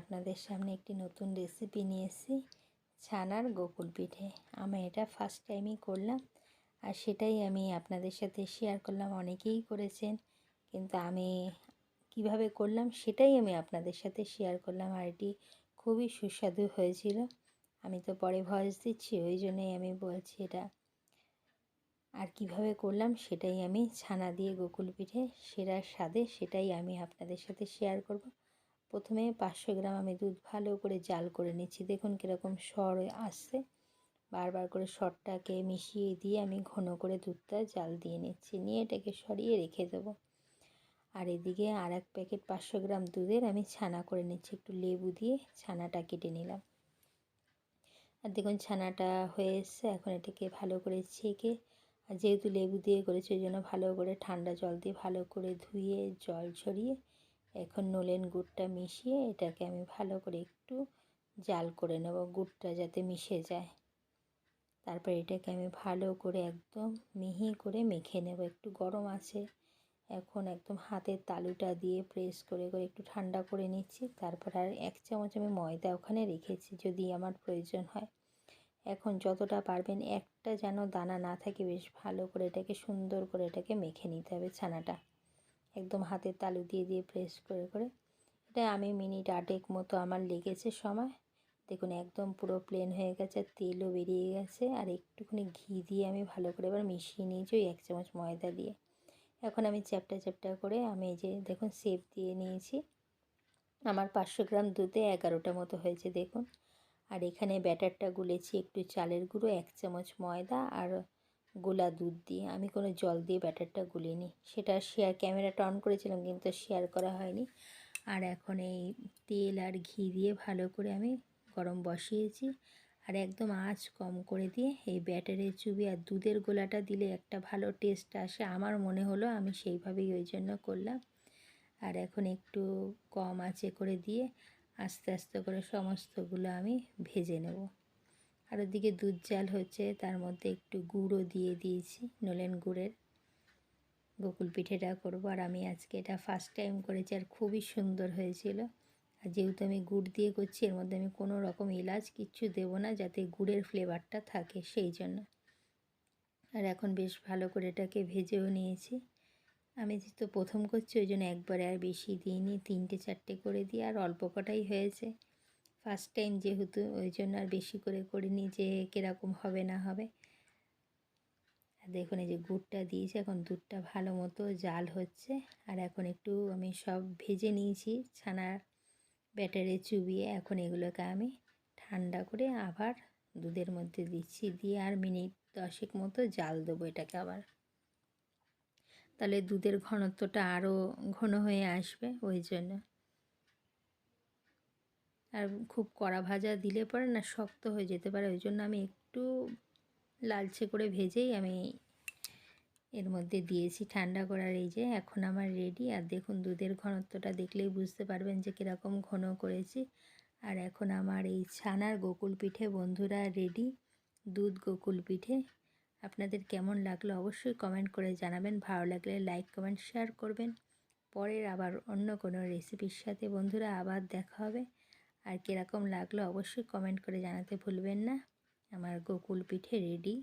আপনাদের সামনে একটি নতুন রেসিপি নিয়ে এসেছি, ছানার গোকুল পিঠে। আমি এটা ফার্স্ট টাইমই করলাম, আর সেটাই আমি আপনাদের সাথে শেয়ার করলাম। অনেকেই করেছেন, কিন্তু আমি কীভাবে করলাম সেটাই আমি আপনাদের সাথে শেয়ার করলাম, আর এটি খুবই সুস্বাদু হয়েছিল। আমি তো পরে ভয়েস দিচ্ছি, ওই জন্যই আমি বলছি এটা। আর কীভাবে করলাম সেটাই আমি ছানা দিয়ে গোকুল পিঠে সেরার স্বাদে সেটাই আমি আপনাদের সাথে শেয়ার করব। প্রথমে পাঁচশো গ্রাম আমি দুধ ভালো করে জাল করে নিচ্ছি। দেখুন কীরকম সর আসছে। বারবার করে সরটাকে মিশিয়ে দিয়ে আমি ঘন করে দুধটা জাল দিয়ে নিচ্ছি। নিয়ে এটাকে সরিয়ে রেখে দেবো। আর এদিকে আর এক প্যাকেট পাঁচশো গ্রাম দুধের আমি ছানা করে নিচ্ছি। একটু লেবু দিয়ে ছানাটা কেটে নিলাম। আর দেখুন ছানাটা হয়ে এসছে। এখন এটাকে ভালো করে ছেঁকে, আর যেহেতু লেবু দিয়ে করেছি, ওই জন্য ভালো করে ঠান্ডা জল দিয়ে ভালো করে ধুয়ে জল ছড়িয়ে এখন নলেন গুড়টা মিশিয়ে এটাকে আমি ভালো করে একটু জাল করে নেব, গুড়টা যাতে মিশে যায়। তারপর এটাকে আমি ভালো করে একদম মিহি করে মেখে নেব, একটু গরম আছে। এখন একদম হাতের তালুটা দিয়ে প্রেস করে করে একটু ঠান্ডা করে নিচ্ছি। তারপর আর এক চামচ আমি ময়দা ওখানে রেখেছি যদি আমার প্রয়োজন হয়। এখন যতটা পারবেন একটা যেন দানা না থাকে, বেশ ভালো করে এটাকে সুন্দর করে এটাকে মেখে নিতে হবে ছানাটা। একদম হাতের তালু দিয়ে দিয়ে প্রেস করে করে। এটা আমি মিনিট আটেক মতো আমার লেগেছে সময়। দেখুন একদম পুরো প্লেন হয়ে গেছে, তেলও বেরিয়ে গেছে। আর একটুখানি ঘি দিয়ে আমি ভালো করে এবার মিশিয়ে নিয়েছি ওই এক চামচ ময়দা দিয়ে। এখন আমি চ্যাপটা চ্যাপটা করে আমি এই যে দেখুন সেপ দিয়ে নিয়েছি। আমার পাঁচশো গ্রাম দুধে এগারোটা মতো হয়েছে দেখুন। আর এখানে ব্যাটারটা গুলেছি একটু চালের গুঁড়ো, এক চামচ ময়দা আর গোলা দুধ দিয়ে, আমি কোনো জল দিয়ে ব্যাটারটা গুলিনি সেটা শেয়ার ক্যামেরাটা অন করেছিলাম, কিন্তু শেয়ার করা হয়নি। আর এখন এই তেল আর ঘি দিয়ে ভালো করে আমি গরম বসিয়েছি। আর একদম আঁচ কম করে দিয়ে এই ব্যাটারে চুবি আর দুধের গোলাটা দিলে একটা ভালো টেস্ট আসে। আমার মনে হলো আমি সেইভাবেই ওই জন্য করলাম। আর এখন একটু কম আঁচে করে দিয়ে আস্তে আস্তে করে সমস্তগুলো আমি ভেজে নেব। আর ওদিকে দুধ জাল হচ্ছে, তার মধ্যে একটু গুঁড়ো দিয়ে দিয়েছি, নলেন গুড়ের। গোকুল পিঠেটা করব। আর আমি আজকে এটা ফার্স্ট টাইম করেছি আর খুবই সুন্দর হয়েছিল। আর যেহেতু আমি গুড় দিয়ে করছি, এর মধ্যে আমি কোনো রকম এলাচ কিচ্ছু দেবো না, যাতে গুড়ের ফ্লেভারটা থাকে সেই জন্য। আর এখন বেশ ভালো করে এটাকে ভেজেও নিয়েছি। আমি যেহেতু প্রথম করছি, ওই জন্য একবারে আর বেশি দিইনি, তিনটে চারটে করে দিয়ে আর অল্প কটাই হয়েছে। ফার্স্ট টাইম যেহেতু ওই জন্য আর বেশি করে করিনি যে কীরকম হবে না হবে। আর দেখুন এই যে গুড়টা দিয়েছি, এখন দুধটা ভালো মতো জাল হচ্ছে। আর এখন একটু আমি সব ভেজে নিয়েছি ছানার ব্যাটারে চুবিয়ে। এখন এগুলোকে আমি ঠান্ডা করে আবার দুধের মধ্যে দিচ্ছি। দিয়ে আর মিনিট দশেক মতো জাল দেবো এটাকে আবার। তাহলে দুধের ঘনত্বটা আরও ঘন হয়ে আসবে ওই জন্য। আর খুব কড়া ভাজা দিলে পরে না শক্ত হয়ে যেতে পারে, ওই জন্য আমি একটু লালচে করে ভেজেই আমি এর মধ্যে দিয়েছি ঠান্ডা করার। এই যে এখন আমার রেডি আর দেখুন দুধের ঘনত্বটা দেখলেই বুঝতে পারবেন যে কীরকম ঘন করেছি। আর এখন আমার এই ছানার গোকুল পিঠে বন্ধুরা রেডি দুধ গোকুল পিঠে। আপনাদের কেমন লাগল অবশ্যই কমেন্ট করে জানাবেন। ভালো লাগলে লাইক কমেন্ট শেয়ার করবেন। পরের আবার অন্য কোনো রেসিপির সাথে বন্ধুরা আবার দেখা হবে। আর কীরকম লাগল অবশ্যই কমেন্ট করে জানাতে ভুলবেন না। আমার গোকুল পিঠে রেডি